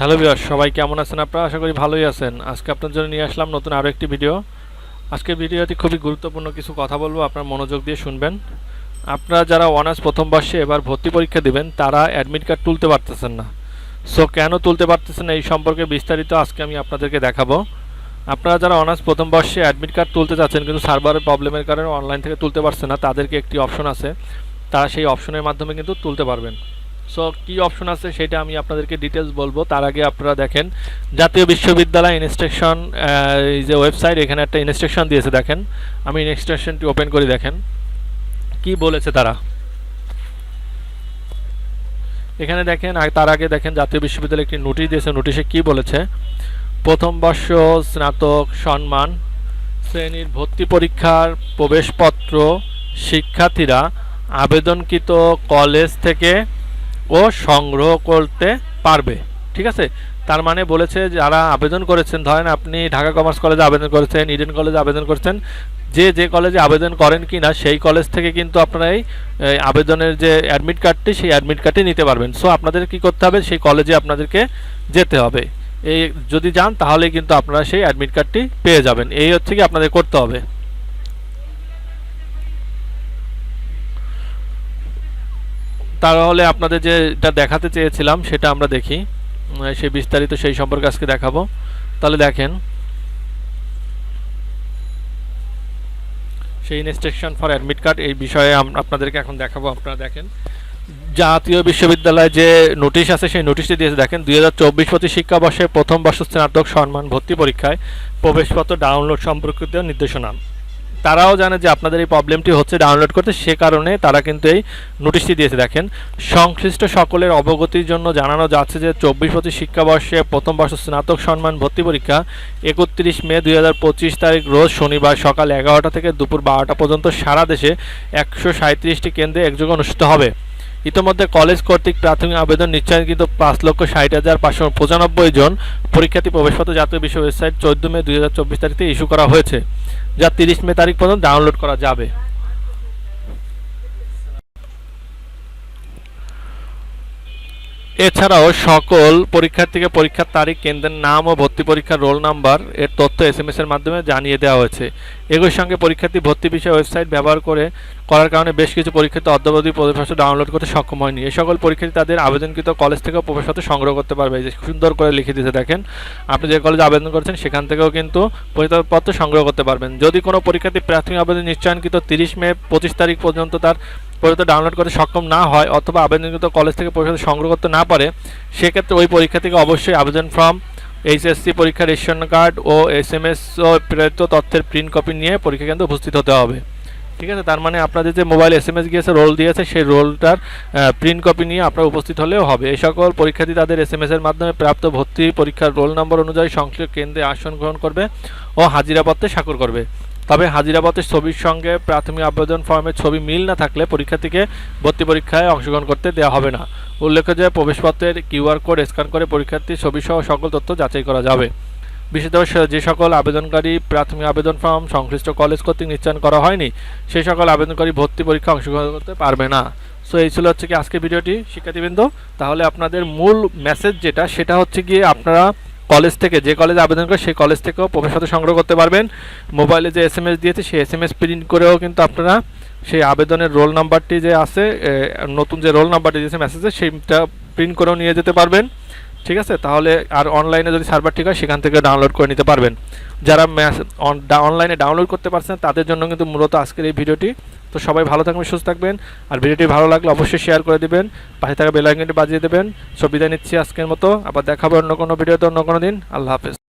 Hello বিয়ার সবাই কেমন আছেন আপনারা? আশা করি ভালোই আছেন। আজকে আপনার জন্য নিয়ে আসলাম নতুন আরও একটি ভিডিও। আজকের ভিডিওটি খুবই গুরুত্বপূর্ণ কিছু কথা বলব, আপনার মনোযোগ দিয়ে শুনবেন। আপনারা যারা অনার্স প্রথম বর্ষে এবার ভর্তি পরীক্ষা দিবেন, তারা অ্যাডমিট কার্ড তুলতে পারতেছেন না। সো কেন তুলতে পারতেছেন এই সম্পর্কে বিস্তারিত আজকে আমি আপনাদেরকে দেখাবো। আপনারা যারা অনার্স প্রথম বর্ষে অ্যাডমিট কার্ড তুলতে চাচ্ছেন, কিন্তু সার্ভারের প্রবলেমের কারণে অনলাইন থেকে তুলতে পারছেন না, তাদেরকে একটি অপশন আছে। তারা সেই অপশনের মাধ্যমে কিন্তু তুলতে পারবেন। সো কি অপশন আছে সেটা আমি আপনাদেরকে ডিটেলস বলব। তার আগে আপনারা দেখেন, জাতীয় বিশ্ববিদ্যালয় ইনস্ট্রাকশন এই যে ওয়েবসাইট এখানে একটা ইনস্ট্রাকশন দিয়েছে, দেখেন। আমি ইনস্ট্রাকশনটি ওপেন করে, দেখেন। কি বলেছে তারা? এখানে দেখেন তার আগে দেখেন, জাতীয় বিশ্ববিদ্যালয় একটি নোটিশ দিয়েছে। নোটিশে কি বলেছে? প্রথম বর্ষ, স্নাতক সম্মান শ্রেণির ভর্তি পরীক্ষার প্রবেশপত্র, শিক্ষার্থীরা আবেদনকৃত কলেজ থেকে ও সংগ্রহ করতে পারবে, ঠিক আছে? তার মানে বলেছে যারা আবেদন করেছেন, ধরেন আপনি ঢাকা কমার্স কলেজে আবেদন করেছেন, ইডেন কলেজে আবেদন করেছেন, যে যে কলেজে আবেদন করেন কি না সেই কলেজ থেকে কিন্তু আপনারা এই আবেদনের যে অ্যাডমিট কার্ডটি সেই অ্যাডমিট কার্ডটি নিতে পারবেন। সো আপনাদের কি করতে হবে? সেই কলেজে আপনাদেরকে যেতে হবে। এই যদি যান তাহলে কিন্তু আপনারা সেই অ্যাডমিট কার্ডটি পেয়ে যাবেন। এই হচ্ছে কি আপনাদের করতে হবে। তাহলে আপনাদের যেটা দেখাতে চেয়েছিলাম, সেটা আমরা দেখি। সেই বিস্তারিত সেই সম্পর্কে আজকে দেখাবো। তাহলে দেখেন। সেই ইনস্ট্রাকশন ফর অ্যাডমিট কার্ড এই বিষয়ে আপনাদেরকে এখন দেখাবো, আপনারা দেখেন। জাতীয় বিশ্ববিদ্যালয়ে যে নোটিশ আছে, সেই নোটিশটি দিয়েছে, দেখেন, দুই হাজার চব্বিশ প্রতি শিক্ষাবর্ষে প্রথম বর্ষ স্নাতক সম্মান ভর্তি পরীক্ষায় প্রবেশপত্র ডাউনলোড সম্পর্কিত নির্দেশনা। তারাও জানে যে আপনাদের এই প্রবলেমটি হচ্ছে ডাউনলোড করতে, সে কারণে তারা কিন্তু এই নোটিশটি দিয়েছে। দেখেন, সংশ্লিষ্ট সকলের অবগতির জন্য জানানো যাচ্ছে যে চব্বিশ পঁচিশ শিক্ষাবর্ষে প্রথম বর্ষ স্নাতক সম্মান ভর্তি পরীক্ষা একত্রিশ মে দুই হাজার পঁচিশ তারিখ রোজ শনিবার সকাল এগারোটা থেকে দুপুর বারোটা পর্যন্ত সারা দেশে একশো সাঁত্রিশটি কেন্দ্রে একযোগে অনুষ্ঠিত হবে। ইতোমধ্যে কলেজ কর্তৃক প্রাথমিক আবেদন নিশ্চয়কৃত পাঁচ লক্ষ ষাট হাজার পাঁচশো পঁচানব্বই জন পরীক্ষার্থী প্রবেশপত্র জাতীয় বিশ্ব ওয়েবসাইট চোদ্দ মে দুই হাজার চব্বিশ তারিখে ইস্যু করা হয়েছে, যা তিরিশ মে তারিখ পর্যন্ত ডাউনলোড করা যাবে। এছাড়াও সকল পরীক্ষার্থীকে পরীক্ষার তারিখ, কেন্দ্রের নাম ও ভর্তি পরীক্ষার রোল নাম্বার এর তথ্য এস এম এর মাধ্যমে জানিয়ে দেওয়া হয়েছে। একই সঙ্গে পরীক্ষার্থী ভর্তি বিষয়ে ওয়েবসাইট ব্যবহার করে করার কারণে বেশ কিছু পরীক্ষার্থী অদ্যাবধি প্রবেশপত্র ডাউনলোড করতে সক্ষম হয়নি। এই সকল পরীক্ষার্থী তাদের আবেদনকৃত কলেজ থেকেও প্রবেশপত্র সংগ্রহ করতে পারবে। যে সুন্দর করে লিখে দিয়েছে দেখেন, আপনি যে কলেজে আবেদন করেছেন সেখান থেকেও কিন্তু পরীক্ষাপত্র সংগ্রহ করতে পারবেন। যদি কোনো পরীক্ষার্থী প্রাথমিক আবেদন নিশ্চয়নকৃত তিরিশ মে পঁচিশ তারিখ পর্যন্ত তার পরীক্ষা ডাউনলোড করতে সক্ষম না হয় অথবা আবেদনকৃত কলেজ থেকে পরীক্ষা সংগ্রহ করতে না পারে, সেক্ষেত্রে ওই পরীক্ষা থেকে অবশ্যই আবেদন ফর্ম এইচএসসি পরীক্ষার রেশন কার্ড ও এস এম এস ও প্রেরিত তথ্যের প্রিন্ট কপি নিয়ে পরীক্ষা কেন্দ্রে উপস্থিত হতে হবে। ঠিক আছে? তার মানে আপনাদের যে মোবাইল এস এম এস গিয়েছে রোল দিয়েছে, সেই রোলটার প্রিন্ট কপি নিয়ে আপনারা উপস্থিত হলেও হবে। এই সকল পরীক্ষার্থী তাদের এস এম এস এর মাধ্যমে প্রাপ্ত ভর্তি পরীক্ষার রোল নম্বর অনুযায়ী সংশ্লিষ্ট কেন্দ্রে আসন গ্রহণ করবে ও হাজিরাপত্রে স্বাক্ষর করবে। তবে হাজিরাপত্রের ছবির সঙ্গে প্রাথমিক আবেদন ফর্মের ছবি মিল না থাকলে পরীক্ষার্থীকে ভর্তি পরীক্ষায় অংশগ্রহণ করতে দেওয়া হবে না। উল্লেখ্য যে প্রবেশপত্রের কিউআর কোড স্ক্যান করে পরীক্ষার্থীর ছবি সহ সকল তথ্য যাচাই করা যাবে। বিশেষত যে সকল আবেদনকারী প্রাথমিক আবেদন ফর্ম সংশ্লিষ্ট কলেজ কর্তৃক নিশ্চয়ন করা হয়নি সেই সকল আবেদনকারী ভর্তি পরীক্ষা অংশগ্রহণ করতে পারবে না। সো, এই ছিল হচ্ছে কি আজকে ভিডিওটি। শিক্ষার্থীবৃন্দ, তাহলে আপনাদের মূল মেসেজ যেটা, সেটা হচ্ছে গিয়ে আপনারা কলেজ থেকে, যে কলেজে আবেদন করে সেই কলেজ থেকেও প্রবেশপত্র সংগ্রহ করতে পারবেন। মোবাইলে যে এস এম এস দিয়েছে, সেই এস এম এস প্রিন্ট করেও কিন্তু আপনারা সেই আবেদনের রোল নাম্বারটি যে আছে নতুন যে রোল নাম্বারটি দিয়েছে মেসেজে সেইটা প্রিন্ট করেও নিয়ে যেতে পারবেন। ঠিক আছে? তাহলে আর অনলাইনে যদি সার্ভার ঠিক হয়, সেখান থেকে ডাউনলোড করে নিতে পারবেন। যারা অনলাইনে ডাউনলোড করতে পারছেন, তাদের জন্য কিন্তু মূলত আজকের এই ভিডিওটি তো সবাই ভালো থাকবেন, সুস্থ থাকবেন। আর ভিডিওটি ভালো লাগলে অবশ্যই শেয়ার করে দেবেন। পাশে থাকা বেলাইকনটি বাজিয়ে দেবেন। সব বিদায় নিচ্ছি আজকের মতো। আবার দেখাবো অন্য কোনো ভিডিওতে অন্য কোনো দিন। আল্লাহ হাফেজ।